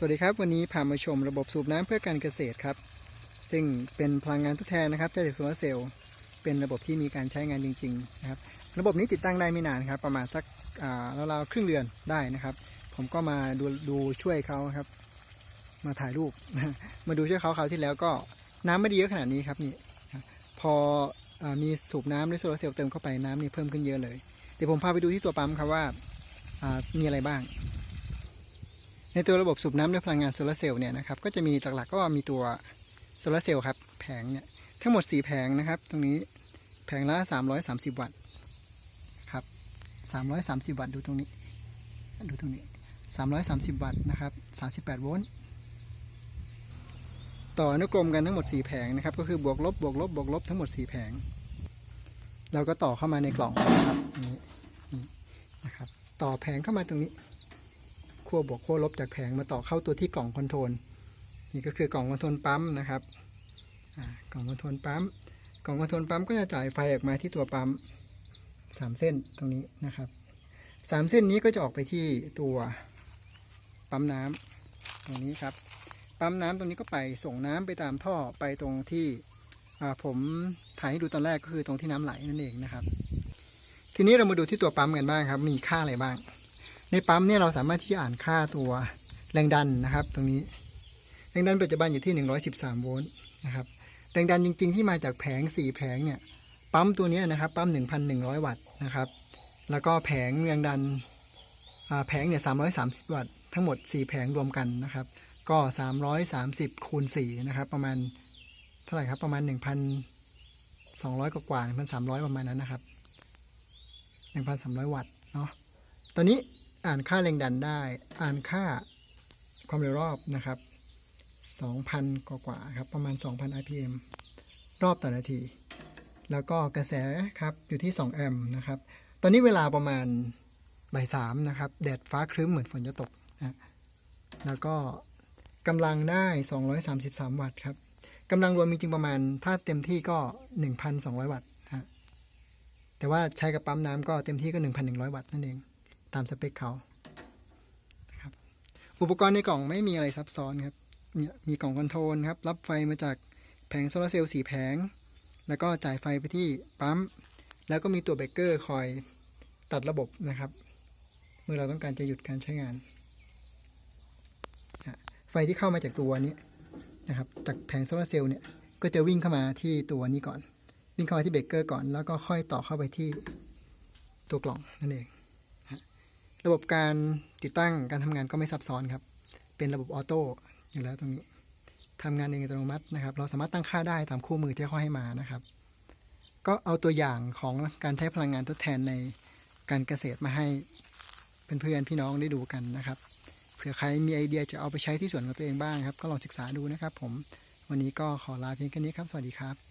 สวัสดีครับ วันนี้พามาชมระบบสูบน้ำเพื่อการเกษตรครับ ซึ่งเป็นพลังงานทดแทนนะครับจากโซลาร์เซลล์เป็นระบบที่มีการใช้งานจริงๆนะครับระบบนี้ติดตั้งได้ไม่นานครับ ประมาณสักราวๆครึ่งเดือนได้นะครับ ผมก็มาดูดูช่วยเขาครับ มาถ่ายรูป มาดูช่วยเขาคราวที่แล้วก็น้ำไม่ได้เยอะขนาดนี้ครับนี่พออมีสูบน้ำด้วยโซลาร์เซลล์เติมเข้าไปน้ำนี่เพิ่มขึ้นเยอะเลยเดี๋ยวผมพาไปดูที่ตัวปั๊มครับว่ามีอะไรบ้าง ในตัวระบบสูบน้ำด้วยพลังงานโซลาเซลล์เนี่ยนะครับก็จะมีหลักๆก็มีตัวโซลาเซลล์ครับแผงเนี่ยทั้งหมด 4 แผงนะครับ ตรงนี้แผงละ 330 วัตต์ครับ330 วัตต์ดูตรงนี้ดูตรงนี้ 330 วัตต์นะครับ 38 โวลต์ต่ออนุกรมกันทั้งหมด 4 แผงนะครับ ก็คือบวกลบบวกลบบวกลบทั้งหมด 4 แผง เราก็ต่อเข้ามาในกล่องนะครับนี่นะครับ ต่อแผงเข้ามาตรงนี้ ขั้วบวกขั้วลบจากแผงมาต่อเข้าตัวที่กล่องคอนโทรลนี่ก็คือกล่องคอนโทรลปั๊มนะครับกล่องคอนโทรลปั๊มกล่องคอนโทรลปั๊มก็จะจ่ายไฟออกมาที่ตัวปั๊มสามเส้นตรงนี้นะครับสามเส้นนี้ก็จะออกไปที่ตัวปั๊มน้ำตรงนี้ครับปั๊มน้ำตรงนี้ก็ไปส่งน้ำไปตามท่อไปตรงที่ผมถ่ายให้ดูตอนแรกก็คือตรงที่น้ำไหลนั่นเองนะครับ ทีนี้เรามาดูที่ตัวปั๊มกันบ้างครับ มีค่าอะไรบ้าง ในปั๊มเนี่ยเราสามารถที่จะอ่านค่าตัวแรงดันนะครับ ตรงนี้แรงดันปัจจุบันอยู่ที่ 113 โวลต์นะครับแรงดันจริง ๆ ที่มาจากแผง 4 แผงเนี่ยปั๊มตัวนี้นะครับปั๊ม 1,100 วัตต์นะครับแล้วก็แผงแรงดันแผงเนี่ย330 วัตต์ทั้งหมด 4 แผงรวมกันนะครับ ก็ 330คูณ4นะครับประมาณเท่าไหร่ครับประมาณ 1,200 กว่ากว่า1,300 ประมาณนั้นนะครับ 1,300 วัตต์เนาะตอนนี้ อ่านค่าแรงดันได้ อ่านค่าความเร็วรอบนะครับ 2,000 กว่ากว่าครับ ประมาณ 2,000 rpm รอบต่อนาที แล้วก็กระแสครับ อยู่ที่ 2 แอมป์นะครับ ตอนนี้เวลาประมาณบ่ายสามนะครับ แดดฟ้าครึ้มเหมือนฝนจะตกนะแล้วก็กำลังได้ 233 วัตต์ครับกำลังรวมจริงๆประมาณ ถ้าเต็มที่ก็ 1,200 วัตต์ฮะแต่ว่าใช้กับปั๊มน้ำก็เต็มที่ก็ 1,100 วัตต์นั่นเอง ตามสเปคเขาครับอุปกรณ์ในกล่องไม่มีอะไรซับซ้อนครับมีกล่องคอนโทรลครับรับไฟมาจากแผงโซลาเซลล์4แผง แล้วก็จ่ายไฟไปที่ปั๊ม แล้วก็มีตัวเบรกเกอร์คอยตัดระบบนะครับ เมื่อเราต้องการจะหยุดการใช้งาน ไฟที่เข้ามาจากตัวนี้นะครับจากแผงโซลาเซลล์เนี่ยก็จะวิ่งเข้ามาที่ตัวนี้ก่อน วิ่งเข้ามาที่เบรกเกอร์ก่อน แล้วก็ค่อยต่อเข้าไปที่ตัวกล่องนั่นเอง ระบบการติดตั้งการทำงานก็ไม่ซับซ้อนครับ เป็นระบบออโต้อยู่แล้วตรงนี้ทำงานเองอัตโนมัตินะครับ เราสามารถตั้งค่าได้ตามคู่มือที่เขาให้มานะครับ ก็เอาตัวอย่างของการใช้พลังงานทดแทนในการเกษตรมาให้เพื่อนๆพี่น้องได้ดูกันนะครับเผื่อใครมีไอเดียจะเอาไปใช้ที่สวนของตัวเองบ้างครับ ก็ลองศึกษาดูนะครับ ผมวันนี้ก็ขอลาเพียงแค่นี้ครับ สวัสดีครับ